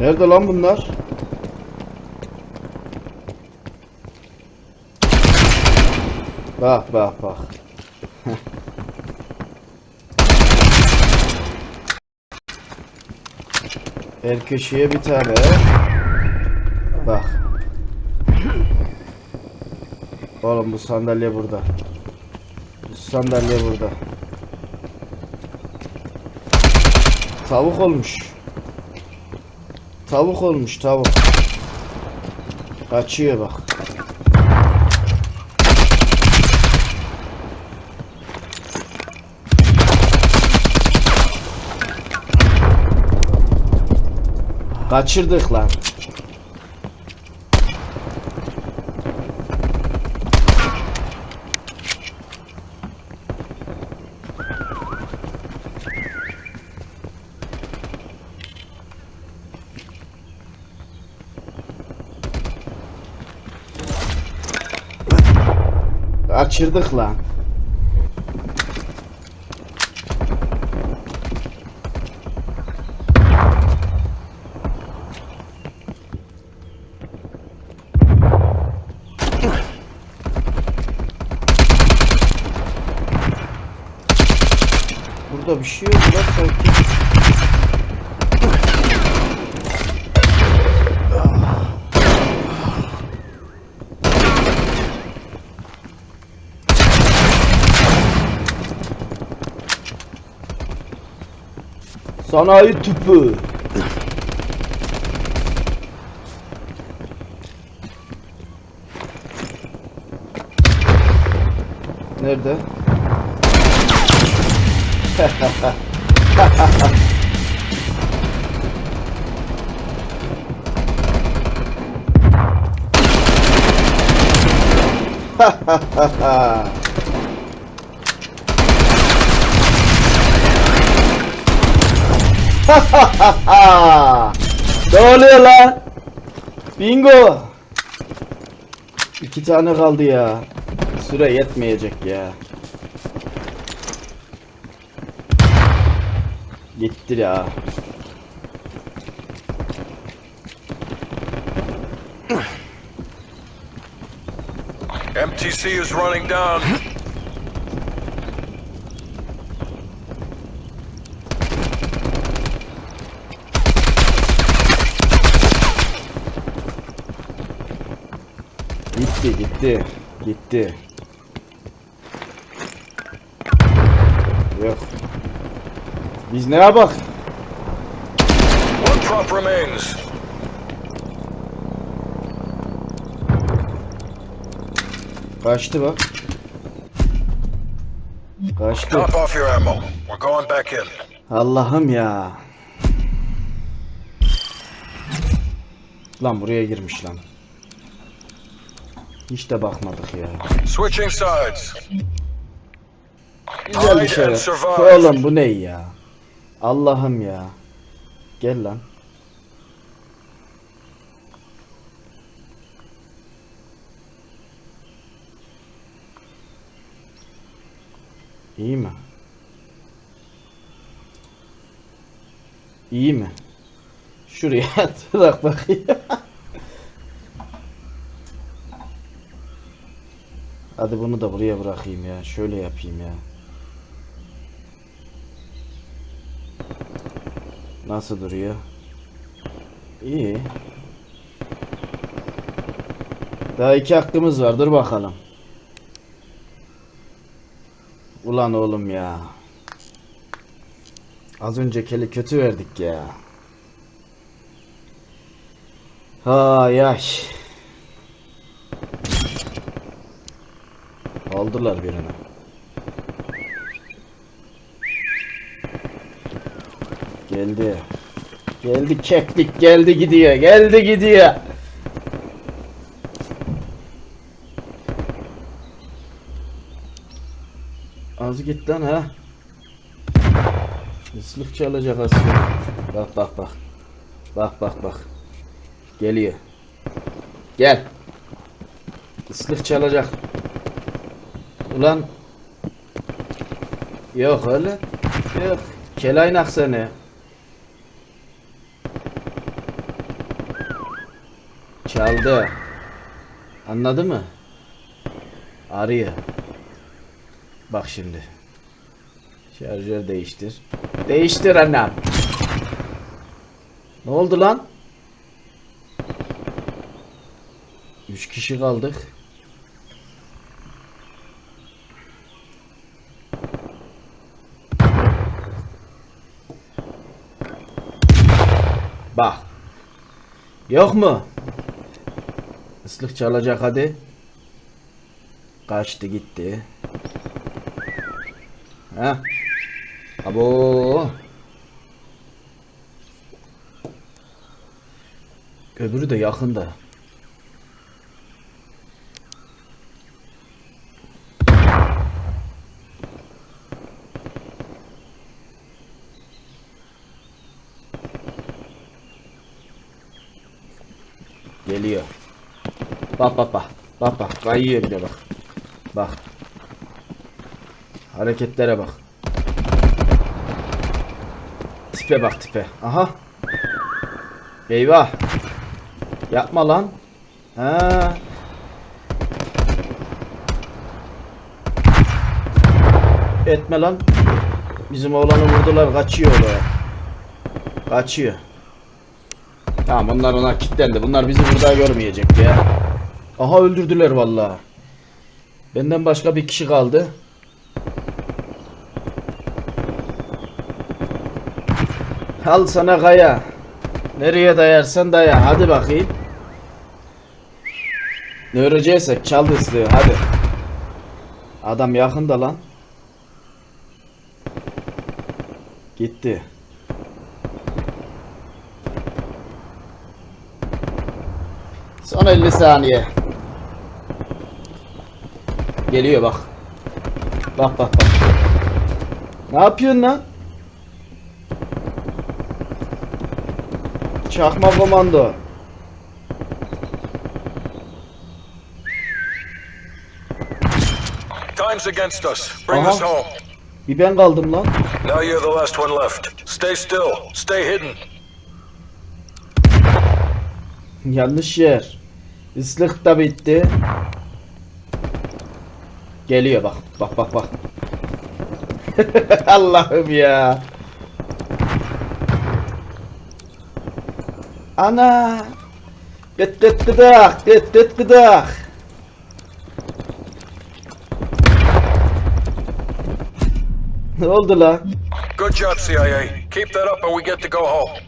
Nerede lan bunlar? Bak bak bak. Her köşeye bir tane. Bak. Oğlum bu sandalye burada. Bu sandalye burada. Tavuk olmuş. Tavuk olmuş tavuk. Kaçıyor bak. Kaçırdık lan. Kaçırdık lan. Burada bir şey yok lan sanki. Sanayi tüpü. Nerede? ne oluyor lan? Bingo. İki tane kaldı ya. Süre yetmeyecek ya. Gitti ya. MTC is running down. Gitti gitti. Gitti. Yok. Biz neye bak? One drop remains. Kaçtı bak. Kaçtı. Top off your ammo. We're going back in. Allah'ım ya. Lan buraya girmiş lan. Hiç de bakmadık ya. Switching sides. Güzel bir şey. Oğlum bu ne ya? Allah'ım ya. Gel lan. İyi mi? İyi mi? Şuraya bırak bakayım. Hadi bunu da buraya bırakayım ya. Şöyle yapayım ya. Nasıl duruyor? İyi. Daha iki hakkımız var. Dur bakalım. Ulan oğlum ya. Az önce keli kötü verdik ya. Ha yaş. Aldılar birini. Geldi. Geldi keklik geldi gidiyor. Geldi gidiyor. Az git lan ha. Islık çalacak aslında. Bak bak bak. Bak bak bak. Geliyor. Gel. Islık çalacak. Ulan. Yok öyle. Yok. Kelaynak seni. Çaldı. Anladı mı? Arıyor. Bak şimdi. Şarjör değiştir. Değiştir annem. Ne oldu lan? Üç kişi kaldık. Bak. Yok mu? Islık çalacak hadi. Kaçtı gitti. Ha? Abo. Öbürü de yakında. Geliyor. Bak bak bak. Bak bak. Kayıyor bir de bak. Bak. Hareketlere bak. Tipe bak tipe. Aha. Eyvah. Yapma lan. Ha. Etme lan. Bizim oğlanı vurdular kaçıyor oraya. Kaçıyor. Tamam onlar ona kilitlendi. Bunlar bizi burada görmeyecek ya. Aha öldürdüler vallahi. Benden başka bir kişi kaldı. Al sana kaya. Nereye dayarsan daya. Hadi bakayım. Ne öreceksek çal ıslığı hadi. Adam yakında lan. Gitti. Son 50 saniye. Geliyor bak. Bak bak bak. Ne yapıyorsun lan? Çakma komando. Time's against us. Bring us home. Bir ben kaldım lan. Now you're the last one left. Stay still. Stay hidden. Yanlış yer. Islık da bitti. Geliyor bak. Bak bak bak. Allah'ım ya. Ana. Dıt dıt gıdak. Dıt dıt gıdak. ne oldu lan? Good job, CIA. Keep that up and we get to go home.